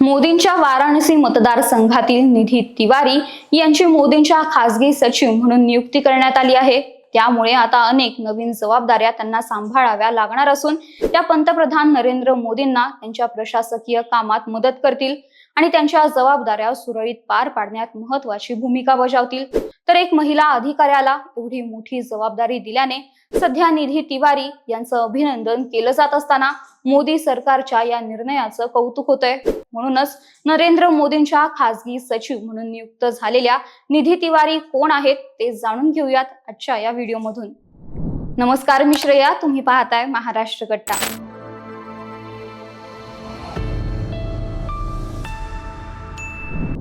मोदींच्या वाराणसी मतदारसंघातील निधी तिवारी यांची मोदींच्या खासगी सचिव म्हणून नियुक्ती करण्यात आली आहे. त्यामुळे आता अनेक नवीन जबाबदाऱ्या त्यांना सांभाळाव्या लागणार असून त्या पंतप्रधान नरेंद्र मोदींना त्यांच्या प्रशासकीय कामात मदत करतील आणि त्यांच्या जबाबदाऱ्या सुरळीत पार पाडण्यात महत्वाची भूमिका बजावतील. तर एक महिला अधिकाऱ्याला एवढी मोठी जबाबदारी दिल्याने सध्या निधी तिवारी यांचं अभिनंदन केलं जात असताना मोदी सरकारच्या या निर्णयाचं कौतुक होतंय. म्हणूनच नरेंद्र मोदींच्या खासगी सचिव म्हणून नियुक्त झालेल्या निधी तिवारी कोण आहेत ते जाणून घेऊयात आजच्या या व्हिडिओमधून. नमस्कार मी श्रेया. तुम्ही पाहताय महाराष्ट्र कट्टा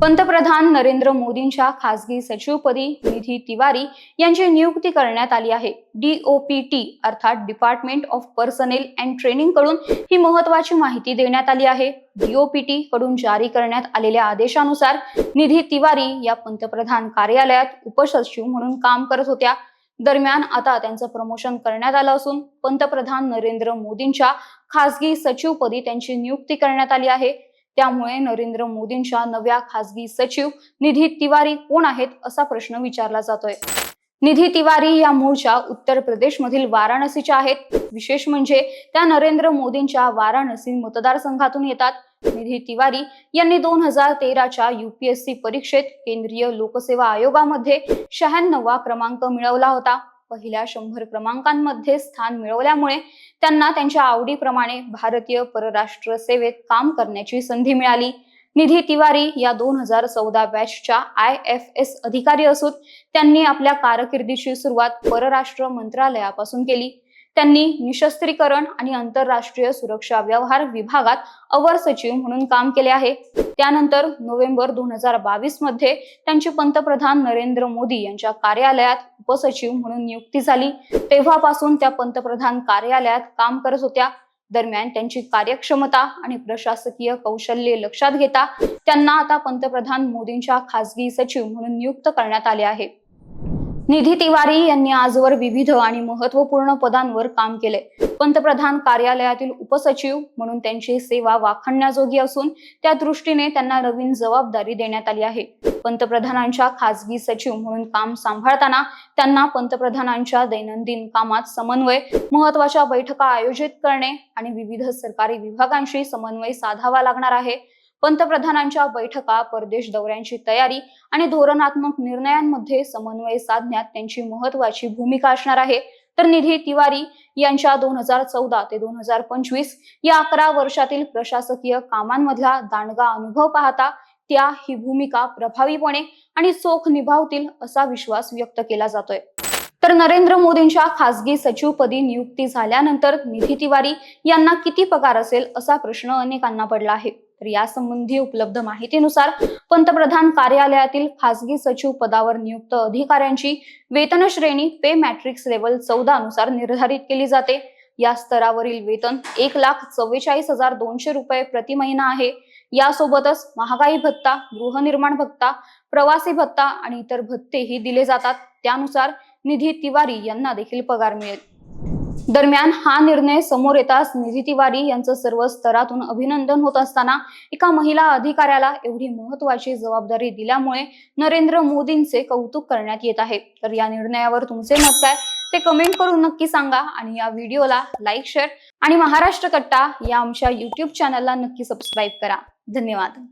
पंतप्रधान नरेंद्र मोदींच्या खासगी सचिवपदी निधी तिवारी यांची नियुक्ती करण्यात आली आहे. डीओपीटी अर्थात डिपार्टमेंट ऑफ पर्सनेल अँड ट्रेनिंगकडून ही महत्वाची माहिती देण्यात आली आहे. डीओपीटी कडून जारी करण्यात आलेल्या आदेशानुसार निधी तिवारी या पंतप्रधान कार्यालयात उपसचिव म्हणून काम करत होत्या. दरम्यान आता त्यांचं प्रमोशन करण्यात आलं असून पंतप्रधान नरेंद्र मोदींच्या खासगी सचिवपदी त्यांची नियुक्ती करण्यात आली आहे. त्यामुळे नरेंद्र मोदींच्या नव्या खासगी सचिव निधी तिवारी कोण आहेत असा प्रश्न विचारला जातोय. निधी तिवारी या मूळच्या उत्तर प्रदेशमधील वाराणसीच्या आहेत. विशेष म्हणजे त्या नरेंद्र मोदींच्या वाराणसी मतदारसंघातून येतात. निधी तिवारी यांनी दोन हजार तेराच्या युपीएससी परीक्षेत केंद्रीय लोकसेवा आयोगामध्ये शहाण्णवा क्रमांक मिळवला होता. पहिल्या शंभर क्रमांकांमध्ये स्थान मिळवल्यामुळे त्यांना त्यांच्या आवडीप्रमाणे भारतीय परराष्ट्र सेवेत काम करण्याची संधी मिळाली. निधी तिवारी या दोन हजार चौदा बॅचच्या आय एफ एस अधिकारी असून त्यांनी आपल्या कारकिर्दीची सुरुवात परराष्ट्र मंत्रालयापासून केली. त्यांनी निशस्त्रीकरण आणि आंतरराष्ट्रीय सुरक्षा व्यवहार विभागात अवर सचिव म्हणून काम केले आहे. त्यानंतर नोव्हेंबर दोन हजार बावीसमध्ये त्यांची पंतप्रधान नरेंद्र मोदी यांच्या कार्यालयात उपसचिव म्हणून नियुक्ती झाली. तेव्हापासून त्या पंतप्रधान कार्यालयात काम करत होत्या. दरम्यान त्यांची कार्यक्षमता आणि प्रशासकीय कौशल्ये लक्षात घेता त्यांना आता पंतप्रधान मोदींच्या खासगी सचिव म्हणून नियुक्त करण्यात आले आहे. निधी तिवारी यांनी आजवर विविध आणि महत्त्वपूर्ण पदांवर काम केले. पंतप्रधान कार्यालयातील उपसचिव म्हणून त्यांची सेवा वाखाणण्याजोगी असून त्या दृष्टीने त्यांना नवीन जबाबदारी देण्यात आली आहे. पंतप्रधानांच्या खासगी सचिव म्हणून काम सांभाळताना त्यांना पंतप्रधानांच्या दैनंदिन कामात समन्वय महत्त्वाच्या बैठका आयोजित करणे आणि विविध सरकारी विभागांशी समन्वय साधावा लागणार आहे. पंतप्रधानांच्या बैठका परदेश दौऱ्यांची तयारी आणि धोरणात्मक निर्णयांमध्ये समन्वय साधण्यात त्यांची महत्वाची भूमिका असणार आहे. तर निधी तिवारी यांच्या दोन हजार चौदा ते दोन हजार पंचवीस या अकरा वर्षातील प्रशासकीय कामांमधला दांडगा अनुभव पाहता त्या ही भूमिका प्रभावीपणे आणि चोख निभावतील असा विश्वास व्यक्त केला जातोय. तर नरेंद्र मोदींच्या खासगी सचिवपदी नियुक्ती झाल्यानंतर निधी तिवारी यांना किती पगार असेल असा प्रश्न अनेकांना पडला आहे. तर यासंबंधी उपलब्ध माहितीनुसार पंतप्रधान कार्यालयातील खासगी सचिव पदावर नियुक्त अधिकाऱ्यांची वेतन श्रेणी पे मॅट्रिक्स लेवल चौदा नुसार निर्धारित केली जाते. या स्तरावरील वेतन एक लाख चव्वेचाळीस हजार दोनशे रुपये प्रति महिना आहे. यासोबतच महागाई भत्ता गृहनिर्माण भत्ता प्रवासी भत्ता आणि इतर भत्तेही दिले जातात. त्यानुसार निधी तिवारी यांना देखील पगार मिळेल. दरम्यान हा निर्णय समोर येताच निधी तिवारी यांचं सर्व स्तरातून अभिनंदन होत असताना एका महिला अधिकाऱ्याला एवढी महत्वाची जबाबदारी दिल्यामुळे नरेंद्र मोदींचे कौतुक करण्यात येत आहे. तर या निर्णयावर तुमचे मत काय? ते कमेंट करून नक्की सांगा आणि या व्हिडिओला लाईक शेअर आणि महाराष्ट्र कट्टा या आमच्या युट्यूब चॅनलला नक्की सबस्क्राईब करा. धन्यवाद.